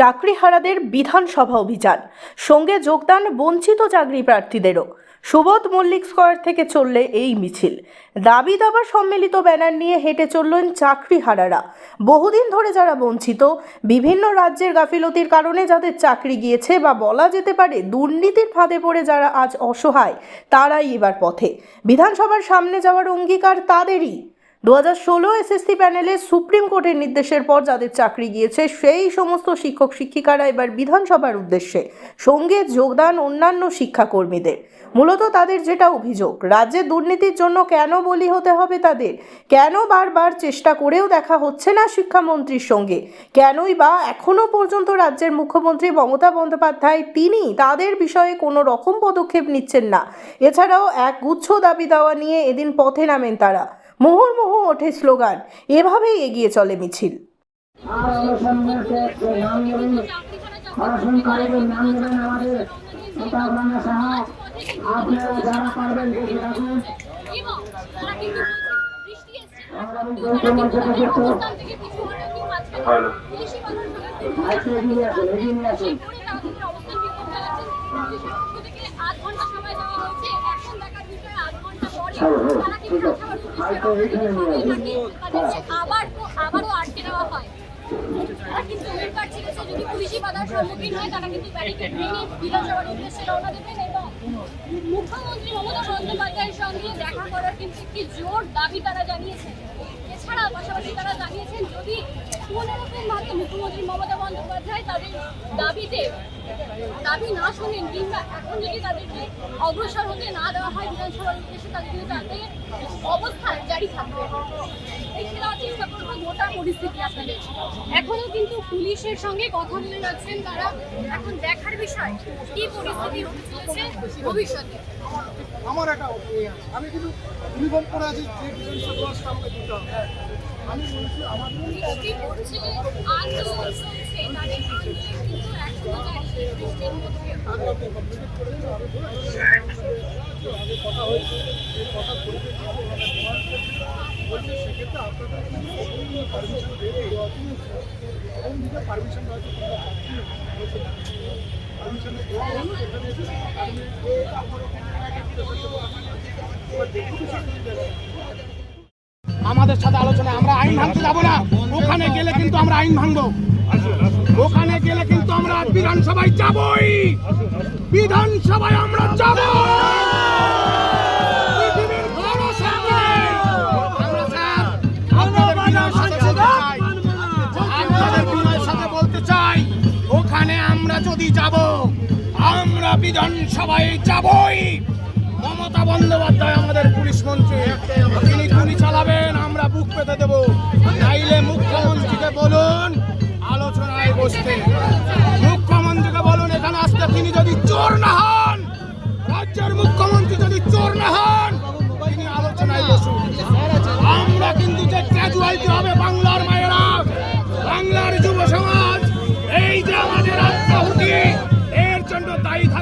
চাকরিহারাদের বিধানসভা অভিযান। সঙ্গে যোগদান বঞ্চিত চাকরি প্রার্থীদেরও। সুবোধ মল্লিক স্কোয়ার থেকে চললে এই মিছিল। দাবি দাবা সম্মিলিত ব্যানার নিয়ে হেঁটে চললেন চাকরিহারারা। বহুদিন ধরে যারা বঞ্চিত, বিভিন্ন রাজ্যের গাফিলতির কারণে যাদের চাকরি গিয়েছে বা বলা যেতে পারে দুর্নীতির ফাঁদে পড়ে যারা আজ অসহায়, তারাই এবার পথে। বিধানসভার সামনে যাওয়ার অঙ্গীকার তাদেরই। দু হাজার ষোলো এসএসসি প্যানেলে সুপ্রিম কোর্টের নির্দেশের পর যাদের চাকরি গিয়েছে, সেই সমস্ত শিক্ষক শিক্ষিকারা এবার বিধানসভার উদ্দেশ্যে সঙ্গে যোগদান অন্যান্য শিক্ষাকর্মীদের। মূলত তাদের যেটা অভিযোগ, রাজ্যে দুর্নীতির জন্য কেন বলি হতে হবে তাদের? কেন বারবার চেষ্টা করেও দেখা হচ্ছে না শিক্ষামন্ত্রীর সঙ্গে? কেনই বা এখনও পর্যন্ত রাজ্যের মুখ্যমন্ত্রী মমতা বন্দ্যোপাধ্যায় তিনি তাদের বিষয়ে কোনো রকম পদক্ষেপ নিচ্ছেন না? এছাড়াও এক গুচ্ছ দাবি দেওয়া নিয়ে এদিন পথে নামেন তারা। মুহুর্মুহু ওঠে স্লোগান। এভাবেই এগিয়ে চলে মিছিল। দেখে আধ ঘণ্টা সময় দেওয়া হয়েছে এখন আধ ঘণ্টা পরে তারা কিন্তু হয়তো এইখানে নিয়ে আসুন তাদেরকে আবার তো আবারও আটকে দেওয়া হয়। তারা কিন্তু উইল কার্ড ছেড়েছে যদি পুলিশি বাধার সম্মুখীন হয় তারা কিন্তু ব্যারিকেড ভেঙে বিধানসভার উদ্দেশ্যে রওনা দেবেন এবং মুখ্যমন্ত্রী মমতা বন্দ্যোপাধ্যায়ের সঙ্গে দেখা করার কিন্তু একটি জোর দাবি তারা জানিয়েছেন। এছাড়া পাশাপাশি তারা জানিয়েছেন যদি কোনো রকম ভাবে মুখ্যমন্ত্রী মমতা বন্দ্যোপাধ্যায় তাদের দাবিতে দাবি না শোনেন কিংবা এখন যদি তাদেরকে অগ্রসর হতে না দেওয়া হয় বিধানসভার উদ্দেশ্যে তাদের কিন্তু তাদের অবস্থান জারি থাকবে। দেখতে চেষ্টা করব গোটা পরিস্থিতি আপনাদের এখনও কিন্তু পুলিশের সঙ্গে কথা বলে যাচ্ছেন তারা। এখন দেখার বিষয় কি পরিস্থিতি হতে চলেছে ভবিষ্যতে? আমার একটা আমি কিন্তু ইউনিফর্ম পরে আছি যে ডিফেন্সের ক্লাসটা দিতে হবে। আমি বলছি আমার আমাদের সাথে আলোচনা আমরা আইন ভাঙতে যাব না। ওখানে গেলে কিন্তু আমরা আইন ভাঙবো। ওখানে আমরা বিধানসভায় যাবই। বিধানসভায় আমরা যাব ওখানে আমরা যদি যাব, আমরা বিধানসভায় যাবই। মমতা বন্দ্যোপাধ্যায় আমাদের পুলিশ মন্ত্রী। তিনি গুলি চালাবেন।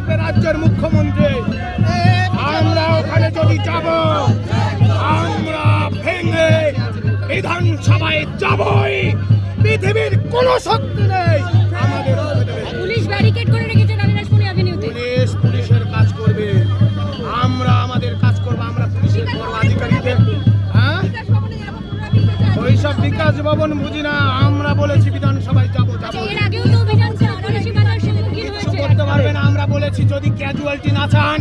থাকবে রাজ্যের মুখ্যমন্ত্রী। আমরা ওখানে যদি যাব, আমরা ভেঙে বিধানসভায় যাবই। পৃথিবীর কোনো শক্তি নেই। ক্যাজুয়ালিটি না চান,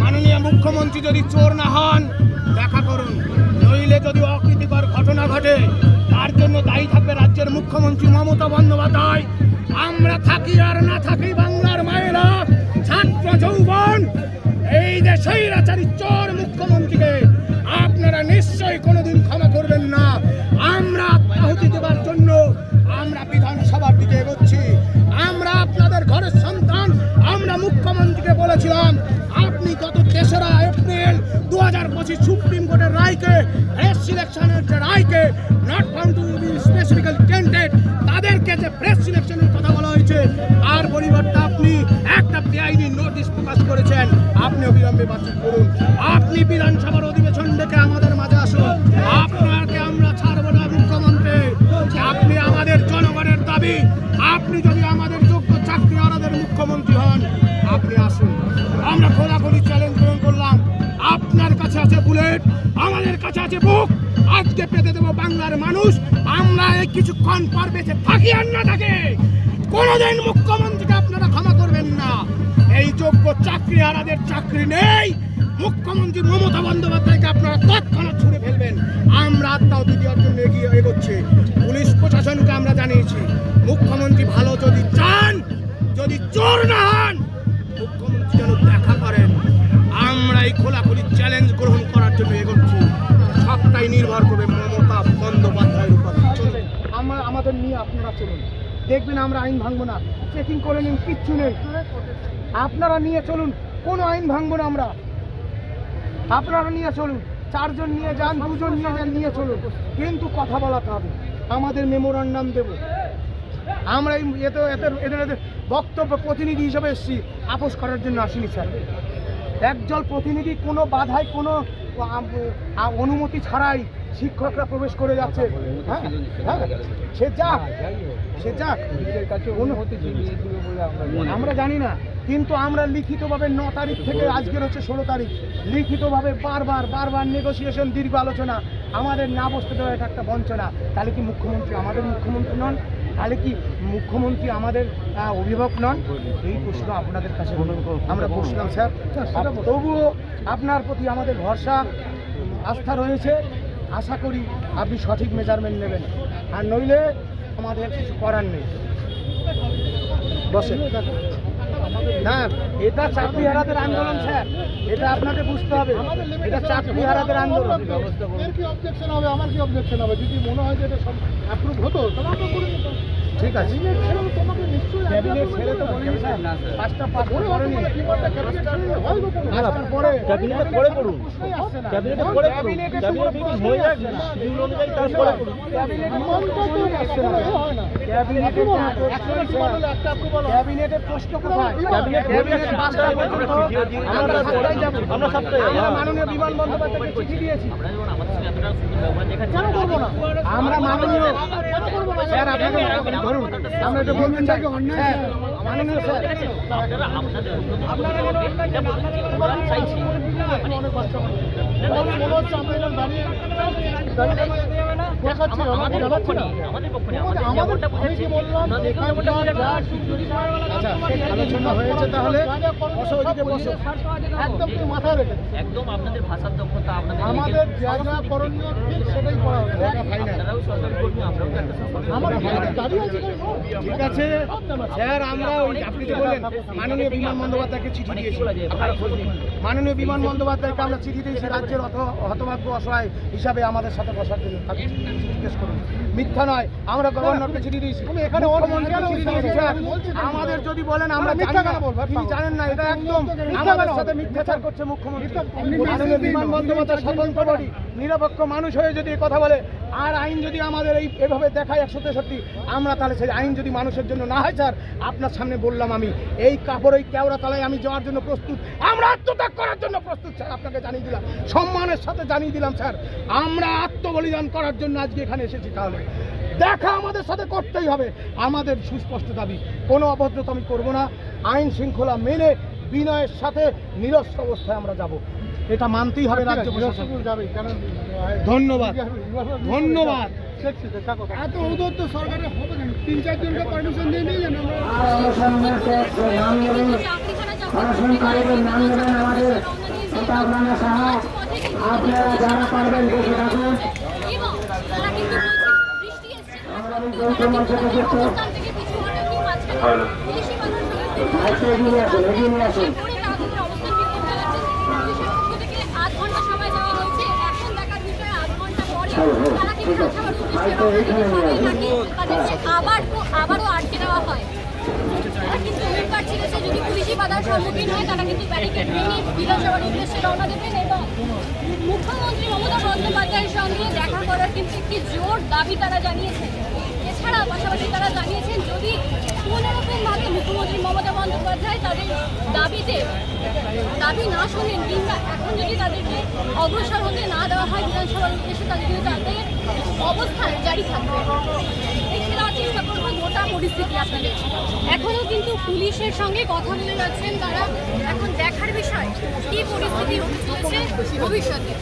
মাননীয় মুখ্যমন্ত্রী যদি চোর না হন, দেখা করুন। নইলে যদি অকৃতিকর ঘটনা ঘটে, তার জন্য দায়ী থাকবে রাজ্যের মুখ্যমন্ত্রী মমতা বন্দ্যোপাধ্যায়। আমরা থাকি আর না থাকি মুখ্যমন্ত্রীকে বলেছিলাম, আপনি গত তেসরা এপ্রিল দু হাজার পঁচিশ সুপ্রিম কোর্টের রায়কে প্রেস সিলেকশনের যে রায়কে not found to be specifically tainted তাদেরকে যে প্রেস সিলেকশনের কথা বলা হয়েছে, তার পরিবর্তে আপনি একটা বেআইনি নোটিশ প্রকাশ করেছেন। আপনি অবিলম্বে বাতিল করুন। আপনি বিধানসভার অধিবেশন আমরা খোলাখুলি চ্যালেঞ্জ গ্রহণ করলাম। আপনার কাছে আছে বুলেট আমাদের কাছে আছে বুক আজকে পেতে দেবো বাংলার মানুষ। আমরা এই কিছুক্ষণ পর বেঁচে থাকি আর না থাকে। কোনোদিন মুখ্যমন্ত্রীকে আপনারা ক্ষমা করবেন না। এই যোগ্য চাকরি হারাদের চাকরি নেই। মুখ্যমন্ত্রী মমতা বন্দ্যোপাধ্যায়কে আপনারা আমাদের নিয়ে আপনারা চলুন। দেখবেন আমরা আইন ভাঙবো না চেকিং করে নিন, কিচ্ছু নেই। আপনারা নিয়ে চলুন, কোনো আইন ভাঙবো না আমরা। আপনারা নিয়ে চলুন, চারজন নিয়ে যান, দুজন নিয়ে যান, নিয়ে চলুন। কিন্তু কথা বলাতে হবে, আমাদের মেমোরান্ডাম দেব। আমরা এতে এদের এদের এদের বক্তব্য প্রতিনিধি হিসেবে এসেছি, আপোষ করার জন্য আসিনি, স্যার। একজল প্রতিনিধি কোনো বাধায়, কোনো অনুমতি ছাড়াই শিক্ষকরা প্রবেশ করে যাচ্ছে। হ্যাঁ হ্যাঁ সে যাক সে যাক। আমরা জানি। না, কিন্তু আমরা লিখিতভাবে ন তারিখ থেকে আজকের হচ্ছে ষোলো তারিখ। লিখিতভাবে বারবার বারবার নেগোসিয়েশন দীর্ঘ আলোচনা। আমাদের না বসতে দেওয়া এটা একটা বঞ্চনা। তাহলে কি মুখ্যমন্ত্রী আমাদের মুখ্যমন্ত্রী নন? তাহলে কি মুখ্যমন্ত্রী আমাদের অভিভাবক নন? এই প্রশ্ন আপনাদের কাছে আমরা বসলাম, স্যার। তবুও আপনার প্রতি আমাদের ভরসা, আস্থা রয়েছে। আশা করি আপনি সঠিক মেজারমেন্ট নেবেন। আর নইলে আমাদের কিছু করার নেই। বসে না এটা চাকরি হারাদের আন্দোলন স্যার। এটা আপনাকে বুঝতে হবে। এটা চাকরি হারাদের আন্দোলন। এর কি অবজেকশন হবে? আমার কি অবজেকশন হবে? যদি মনে হয় যে এটা অ্যাপ্রুভ হতো তাহলে আমরা করে ঠিক আছে। তোমাকে ক্যাবিনেট করুন। ক্যাবিনেটে করুন ক্যাবিনেট মিটিং হয়ে যাক শিডিউল অনুযায়ী তারপরে করুন। ক্যাবিনেটে একটা একটা প্রশ্ন কোথায়? আমরা মাননীয় বিমান বন্দ্যোপাধ্যায়কে চিঠি দিয়েছি। কেন করব না? আমরা মাননীয় স্যার আপনাকে ধরুন। আমরা এটা বলবেন মনে আমাদের আচ্ছা আলোচনা হয়েছে তাহলে বসো একদম আপনাদের ভাষার দক্ষতা আপনাদের আমাদের যা যা করণীয় ঠিক সেটাই ঠিক আছে। স্যার আমরা ওই আপনি যে বললেন মাননীয় বিমান বন্দ্যোপাধ্যায়কে চিঠি দিয়েছি। মাননীয় বিমান বন্দ্যোপাধ্যায়কে আমরা চিঠি দিয়েছি রাজ্যের হতভাগ্য অসহায় হিসাবে আমাদের সাথে বসার জন্য। তাকে জিজ্ঞেস করুন। মিথ্যা নয় আমরা গভর্নরকে চিঠি দিয়েছি। এখানে। আমাদের যদি বলেন আমরা মিথ্যা কেন বলব? তিনি জানেন না এটা একদম আমাদের সাথে মিথ্যাচার করছে মুখ্যমন্ত্রী। মাননীয় বিমান বন্দ্যোপাধ্যায় স্বতন্ত্র বডি। নিরপেক্ষ মানুষ হয়ে যদি কথা বলে, আর আইন যদি আমাদের এই এভাবে দেখায় একশো তেষট্টি, আমরা তাহলে সেই আইন যদি মানুষের জন্য না হয় স্যার, আপনার সামনে বললাম আমি, এই কাপড়, এই কেওড়া তলায় আমি যাওয়ার জন্য প্রস্তুত, আমরা আত্মত্যাগ করার জন্য প্রস্তুত, স্যার, আপনাকে জানিয়ে দিলাম, সম্মানের সাথে জানিয়ে দিলাম, স্যার, আমরা আত্মবলিদান করার জন্য আজকে এখানে এসেছি তাহলে। দেখা আমাদের সাথে করতেই হবে, আমাদের সুস্পষ্ট দাবি, কোনো অভদ্রতা আমি করব না, আইন শৃঙ্খলা মেনে বিনয়ের সাথে নিরস্ত্র অবস্থায় আমরা যাব। এটা মানতেই হবে রাজ্য প্রশাসন যাবে কারণ ধন্যবাদ। ধন্যবাদ। এত হবে কেন? তিন চারজনকে পারমিশন দিয়ে নিয়ে যান এটা আপনারা যারা পারবেন বসে থাকুন আসুন এগিয়ে নিয়ে আসুন করে তারা তাদের অবস্থান বিক্ষোভ চালাচ্ছে পুলিশের পক্ষ থেকে আধ ঘণ্টা সময় দেওয়া হয়েছে এখন দেখার বিষয়ে আধ পুলিশকে আবারও আটকে দেওয়া হয় যদি পুলিশি বাধার সম্মুখীন হয় তারা কিন্তু ব্যারিকেড ভেঙে বিধানসভার উদ্দেশ্যে রওনা দেবেন এবং মুখ্যমন্ত্রী মমতা বন্দ্যোপাধ্যায়ের সঙ্গে দেখা করার কিন্তু একটি জোর দাবি তারা জানিয়েছেন এছাড়া পাশাপাশি তারা জানিয়েছেন যদি কোনোরকম ভাবে মুখ্যমন্ত্রী মমতা বন্দ্যোপাধ্যায় তাদের দাবিতে দাবি না শোনেন কিংবা এখন যদি তাদেরকে অগ্রসর হতে না দেওয়া হয় বিধানসভার উদ্দেশ্যে তাদের কিন্তু তাদের অবস্থান জারি থাকবে। এছাড়া চেষ্টা করব গোটা পরিস্থিতি আপনাদের। এখনও কিন্তু পুলিশের সঙ্গে কথা বলে যাচ্ছেন তারা। এখন দেখার বিষয়, কি পরিস্থিতি ভবিষ্যতে।